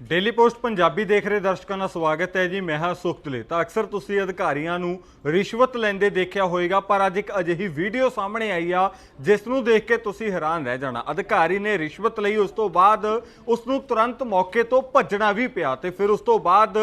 Daily post Punjabi ਦੇਖ ਰਹੇ ਦਰਸ਼ਕਾਂ ਦਾ ਸਵਾਗਤ ਹੈ ਜੀ, ਮੈਂ ਹਾਂ ਸੁਖਤਲੇ। ਤਾਂ ਅਕਸਰ ਤੁਸੀਂ ਅਧਿਕਾਰੀਆਂ ਨੂੰ ਰਿਸ਼ਵਤ ਲੈਂਦੇ ਦੇਖਿਆ ਹੋਵੇਗਾ, ਪਰ ਅੱਜ ਇੱਕ ਅਜਿਹੀ ਵੀਡੀਓ ਸਾਹਮਣੇ ਆਈ ਆ, ਜਿਸ ਨੂੰ ਦੇਖ ਕੇ ਤੁਸੀਂ ਹੈਰਾਨ ਰਹਿ ਜਾਣਾ। ਅਧਿਕਾਰੀ ਨੇ ਰਿਸ਼ਵਤ ਲਈ ਉਸ ਤੋਂ ਬਾਅਦ ਉਸ ਨੂੰ ਤੁਰੰਤ ਮੌਕੇ ਤੋਂ ਭੱਜਣਾ ਵੀ ਪਿਆ ਤੇ ਫਿਰ ਉਸ ਤੋਂ ਬਾਅਦ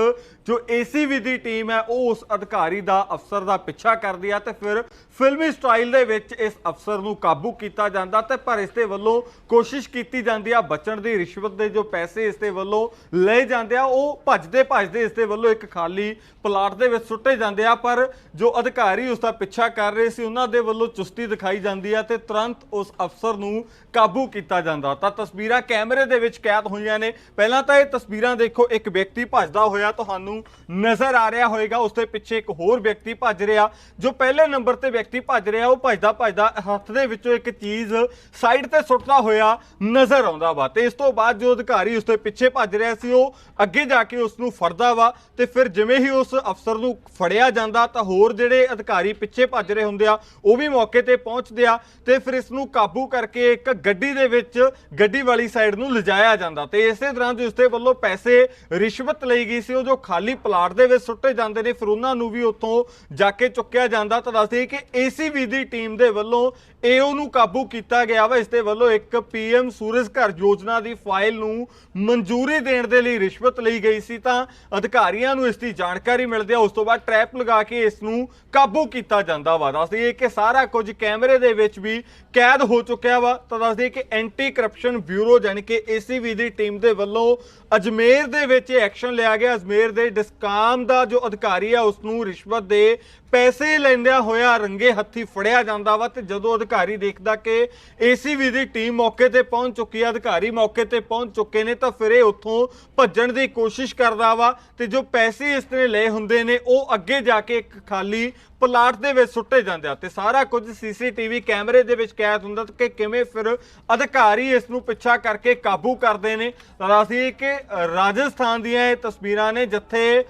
ਜੋ ਏਸੀਬੀ ਦੀ ਟੀਮ ਹੈ, ਉਹ ਉਸ ਅਧਿਕਾਰੀ ਦਾ ਅਫਸਰ ਦਾ ਪਿੱਛਾ ਕਰਦੀ ਆ ਤੇ ਫਿਰ ਫਿਲਮੀ ਸਟਾਈਲ ਦੇ ਵਿੱਚ ਇਸ ਅਫਸਰ ਨੂੰ ਕਾਬੂ ਕੀਤਾ ਜਾਂਦਾ ਤੇ ਪਰ ਇਸ ਦੇ ਵੱਲੋਂ ਕੋਸ਼ਿਸ਼ ਕੀਤੀ ਜਾਂਦੀ ਆ ਬਚਣ ਦੀ, ਰਿਸ਼ਵਤ ਦੇ ਜੋ ਪੈਸੇ ਇਸ ਦੇ ਵੱਲੋਂ ਲਏ ਜਾਂਦੇ ਆ, ਉਹ ਭੱਜਦੇ ਭੱਜਦੇ ਇਸ ਦੇ ਵੱਲੋਂ ਇੱਕ ਖਾਲੀ ਪਲਾਟ ਦੇ ਵਿੱਚ ਸੁੱਟੇ ਜਾਂਦੇ ਆ, ਪਰ ਜੋ ਅਧਿਕਾਰੀ ਉਸ ਦਾ ਪਿੱਛਾ ਕਰ ਰਹੇ ਸੀ, ਉਹਨਾਂ ਦੇ ਵੱਲੋਂ ਚੁਸਤੀ ਦਿਖਾਈ ਜਾਂਦੀ ਆ ਤੇ ਤੁਰੰਤ ਉਸ ਅਫਸਰ ਨੂੰ ਕਾਬੂ ਕੀਤਾ ਜਾਂਦਾ। ਤਾਂ ਤਸਵੀਰਾਂ ਕੈਮਰੇ ਦੇ ਵਿੱਚ ਕੈਦ ਹੋਈਆਂ ਨੇ। ਪਹਿਲਾਂ ਤਾਂ ਇਹ ਤਸਵੀਰਾਂ ਦੇਖੋ, ਇੱਕ ਵਿਅਕਤੀ ਭੱਜਦਾ ਹੋਇਆ ਤੁਹਾਨੂੰ ਨਜ਼ਰ ਆ ਰਿਹਾ ਹੋਵੇਗਾ ਉਸ ਦੇ ਪਿੱਛੇ ਇੱਕ ਹੋਰ ਵਿਅਕਤੀ ਭੱਜ ਰਿਹਾ, ਜੋ ਪਹਿਲੇ ਨੰਬਰ ਤੇ ਵਿਅਕਤੀ ਭੱਜ ਰਿਹਾ, ਉਹ ਭੱਜਦਾ ਭੱਜਦਾ ਹੱਥ ਦੇ ਵਿੱਚੋਂ ਇੱਕ ਚੀਜ਼ ਸਾਈਡ ਤੇ ਸੁੱਟਦਾ ਹੋਇਆ ਨਜ਼ਰ ਆਉਂਦਾ ਵਾ। ਤੇ ਇਸ ਤੋਂ ਬਾਅਦ ਜੋ ਅਧਿਕਾਰੀ ਉਸ ਦੇ ਪਿੱਛੇ ਭੱਜ ਰਿਹਾ ਸੀ ਉਹ, ਅੱਗੇ ਜਾ ਕੇ ਉਸ ਨੂੰ ਫੜਦਾ ਵਾ ਤੇ ਫਿਰ ਜਿਵੇਂ ਹੀ ਉਸ ਅਫਸਰ ਨੂੰ ਫੜਿਆ ਜਾਂਦਾ ਤਾਂ ਹੋਰ ਜਿਹੜੇ ਅਧਿਕਾਰੀ ਪਿੱਛੇ ਭੱਜ ਰਹੇ ਹੁੰਦੇ ਆ, ਉਹ ਵੀ ਮੌਕੇ ਤੇ ਪਹੁੰਚਦੇ ਆ ਤੇ ਫਿਰ ਇਸ ਨੂੰ ਕਾਬੂ ਕਰਕੇ ਇੱਕ ਗੱਡੀ ਦੇ ਵਿੱਚ ਗੱਡੀ ਵਾਲੀ ਸਾਈਡ ਨੂੰ ਲਿਜਾਇਆ ਜਾਂਦਾ ਤੇ ਇਸੇ ਤਰ੍ਹਾਂ ਜੋ ਦੇ ਵੱਲੋਂ ਪੈਸੇ ਰਿਸ਼ਵਤ ਲਈ ਗਈ ਸੀ, ਉਹ ਜੋ ਖਾਲੀ ਪਲਾਟ ਦੇ ਵਿੱਚ ਸੁੱਟੇ ਜਾਂਦੇ ਨੇ, ਫਿਰ ਉਹਨਾਂ ਨੂੰ ਵੀ ਉੱਥੋਂ ਜਾ ਕੇ ਚੁੱਕਿਆ ਜਾਂਦਾ ਤਾਂ ਦੱਸਦੇ ਕਿ ਏਸੀਬੀ ਦੀ ਟੀਮ ਦੇ ਵੱਲੋਂ ਏਓ ਨੂੰ ਕਾਬੂ ਕੀਤਾ ਗਿਆ ਵਾ, ਇਸ ਦੇ ਵੱਲੋਂ ਇੱਕ ਪੀਐਮ ਸੂਰਜ ਘਰ ਯੋਜਨਾ ਦੀ ਫਾਈਲ ਨੂੰ ਮਨਜ਼ੂਰੀ ਦੇਣ ਦੇ ਲਈ ਰਿਸ਼ਵਤ ਲਈ ਗਈ ਸੀ ਤਾਂ ਅਧਿਕਾਰੀਆਂ ਨੂੰ ਇਸ ਦੀ ਜਾਣਕਾਰੀ ਮਿਲਦੀ ਆ ਉਸ ਤੋਂ ਬਾਅਦ ਟ੍ਰੈਪ ਲਗਾ ਕੇ ਇਸ ਨੂੰ ਕਾਬੂ ਕੀਤਾ ਜਾਂਦਾ ਵਾ। ਦੱਸਦੇ ਕਿ ਸਾਰਾ ਕੁਝ ਕੈਮਰੇ ਦੇ ਵਿੱਚ ਵੀ ਕੈਦ ਹੋ ਚੁੱਕਿਆ ਵਾ। ਤਾਂ ਦੱਸਦੇ ਕਿ ਐਂਟੀ ਕਰਪਸ਼ਨ ਬਿਊਰੋ ਜਾਨੀ ਕਿ ਏਸੀਬੀ ਦੀ ਟੀਮ ਦੇ ਵੱਲੋਂ ਅਜਮੇਰ ਦੇ ਵਿੱਚ ਐਕਸ਼ਨ ਲਿਆ ਗਿਆ। ਅਜਮੇਰ ਦੇ ਡਿਸਕਾਮ ਦਾ ਜੋ ਅਧਿਕਾਰੀ ਆ, ਉਸ ਨੂੰ ਰਿਸ਼ਵਤ ਦੇ ਪੈਸੇ ਲੈਂਦਿਆਂ ਹੋਇਆ ਰੰਗੇ ਹੱਥੀ ਫੜਿਆ ਜਾਂਦਾ ਵਾ ਤੇ ਜਦੋਂ ਅਧਿਕਾਰੀ ਦੇਖਦਾ ਕਿ ਏਸੀਬੀ ਦੀ ਟੀਮ ਮੌਕੇ ਤੇ ਪਹੁੰਚ ਚੁੱਕੀ ਆ, ਅਧਿਕਾਰੀ ਮੌਕੇ ਤੇ ਪਹੁੰਚ ਚੁੱਕੇ ਨੇ ਤਾਂ ਫਿਰ ਇਹ ਉੱਥੋਂ ਭੱਜਣ ਦੀ ਕੋਸ਼ਿਸ਼ ਕਰਦਾ ਵਾ ਤੇ ਜੋ ਪੈਸੇ ਇਸ ਨੇ ਲਏ ਹੁੰਦੇ ਨੇ, ਉਹ ਅੱਗੇ ਜਾ ਕੇ ਇੱਕ ਖਾਲੀ ਪਲਾਟ ਦੇ ਵਿੱਚ ਸੁੱਟੇ ਜਾਂਦੇ ਆ। ਤੇ ਸਾਰਾ ਕੁਝ ਸੀਸੀਟੀਵੀ ਕੈਮਰੇ ਦੇ ਵਿੱਚ ਕੈਦ ਹੁੰਦਾ ਕਿ ਕਿਵੇਂ ਫਿਰ ਅਧਿਕਾਰੀ ਇਸ ਨੂੰ ਪਿੱਛਾ ਕਰਕੇ ਕਾਬੂ ਕਰਦੇ ਨੇ। ਤਾਂ ਅਸੀਂ ਕਿ ਰਾਜਸਥਾਨ ਦੀਆਂ ਇਹ ਤਸਵੀਰਾਂ ਨੇ, ਜਿੱਥੇ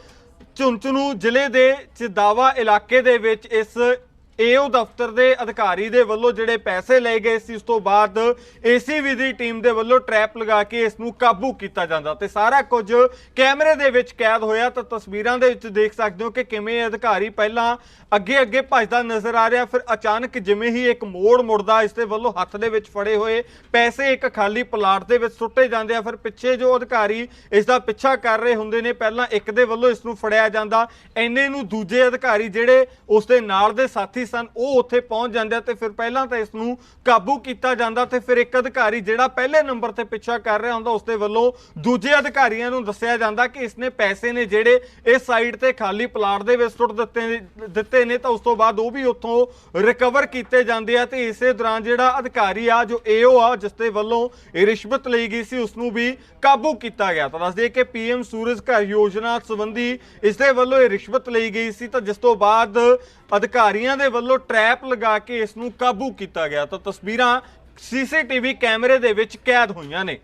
ਝੁੰਝਨੂ ਜ਼ਿਲ੍ਹੇ ਦੇ ਚਿਦਾਵਾ ਇਲਾਕੇ ਦੇ ਵਿੱਚ ਇਸ ਏਓ ਦਫ਼ਤਰ ਦੇ ਅਧਿਕਾਰੀ ਦੇ ਵੱਲੋਂ ਜਿਹੜੇ ਪੈਸੇ ਲਏ ਗਏ ਸੀ, ਉਸ ਤੋਂ ਬਾਅਦ ਏਸੀਬੀ ਦੀ ਟੀਮ ਦੇ ਵੱਲੋਂ ਟ੍ਰੈਪ ਲਗਾ ਕੇ ਇਸ ਨੂੰ ਕਾਬੂ ਕੀਤਾ ਜਾਂਦਾ ਤੇ ਸਾਰਾ ਕੁਝ ਕੈਮਰੇ ਦੇ ਵਿੱਚ ਕੈਦ ਹੋਇਆ ਤਾਂ ਤਸਵੀਰਾਂ ਦੇ ਵਿੱਚ ਦੇਖ ਸਕਦੇ ਹੋ ਕਿ ਕਿਵੇਂ ਇਹ ਅਧਿਕਾਰੀ ਪਹਿਲਾਂ ਅੱਗੇ ਅੱਗੇ ਭੱਜਦਾ ਨਜ਼ਰ ਆ ਰਿਹਾ, ਫਿਰ ਅਚਾਨਕ ਜਿਵੇਂ ਹੀ ਇੱਕ ਮੋੜ ਮੁੜਦਾ, ਇਸ ਦੇ ਵੱਲੋਂ ਹੱਥ ਦੇ ਵਿੱਚ ਫੜੇ ਹੋਏ ਪੈਸੇ ਇੱਕ ਖਾਲੀ ਪਲਾਟ ਦੇ ਵਿੱਚ ਸੁੱਟੇ ਜਾਂਦੇ ਆ, ਫਿਰ ਪਿੱਛੇ ਜੋ ਅਧਿਕਾਰੀ ਇਸ ਦਾ ਪਿੱਛਾ ਕਰ ਰਹੇ ਹੁੰਦੇ ਨੇ, ਪਹਿਲਾਂ ਇੱਕ ਦੇ ਵੱਲੋਂ ਇਸ ਨੂੰ ਫੜਿਆ ਜਾਂਦਾ ਐਨੇ ਨੂੰ ਦੂਜੇ ਅਧਿਕਾਰੀ ਜਿਹੜੇ ਉਸ ਦੇ ਨਾਲ ਦੇ ਸਾਥੀ ਸਨ, ਉਹ ਉੱਥੇ ਪਹੁੰਚ ਜਾਂਦੇ ਤੇ ਫਿਰ ਪਹਿਲਾਂ ਤਾਂ ਇਸ ਨੂੰ ਕਾਬੂ ਕੀਤਾ ਜਾਂਦਾ ਤੇ ਫਿਰ ਇੱਕ ਅਧਿਕਾਰੀ ਜਿਹੜਾ ਪਹਿਲੇ ਨੰਬਰ ਤੇ ਪਿੱਛਾ ਕਰ ਰਿਹਾ ਹੁੰਦਾ ਉਸ ਦੇ ਵੱਲੋਂ ਦੂਜੇ ਅਧਿਕਾਰੀਆਂ ਨੂੰ ਦੱਸਿਆ ਜਾਂਦਾ ਕਿ ਇਸਨੇ ਪੈਸੇ ਨੇ ਜਿਹੜੇ ਇਸ ਸਾਈਡ ਤੇ ਖਾਲੀ ਪਲਾਟ ਦੇ ਵਿੱਚ ਸੁੱਟ ਦਿੱਤੇ ਦਿੱਤੇ ਨੇ ਤਾਂ ਉਸ ਤੋਂ ਬਾਅਦ ਉਹ ਵੀ ਉੱਥੋਂ ਰਿਕਵਰ ਕੀਤੇ ਜਾਂਦੇ ਆ ਤੇ ਇਸੇ ਦੌਰਾਨ ਜਿਹੜਾ ਅਧਿਕਾਰੀ ਆ, ਜੋ ਏਓ ਆ ਜਿਸ ਦੇ ਵੱਲੋਂ ਇਹ ਰਿਸ਼ਵਤ ਲਈ ਗਈ ਸੀ ਉਸ ਨੂੰ ਵੀ ਕਾਬੂ ਕੀਤਾ ਗਿਆ। ਤਾਂ ਦੱਸਦੇ ਕਿ ਪੀਐਮ ਸੂਰਜ ਘਰ ਯੋਜਨਾ ਸੰਬੰਧੀ ਇਸ ਦੇ ਵੱਲੋਂ ਇਹ ਰਿਸ਼ਵਤ ਲਈ ਗਈ ਸੀ, ਤਾਂ ਜਿਸ ਤੋਂ ਬਾਅਦ ਅਧਿਕਾਰੀਆਂ ਦੇ ਵੱਲੋਂ ਟ੍ਰੈਪ ਲਗਾ ਕੇ ਇਸ ਨੂੰ ਕਾਬੂ ਕੀਤਾ ਗਿਆ। ਤਾਂ ਤਸਵੀਰਾਂ ਸੀਸੀਟੀਵੀ ਕੈਮਰੇ ਦੇ ਵਿੱਚ ਕੈਦ ਹੋਈਆਂ ਨੇ।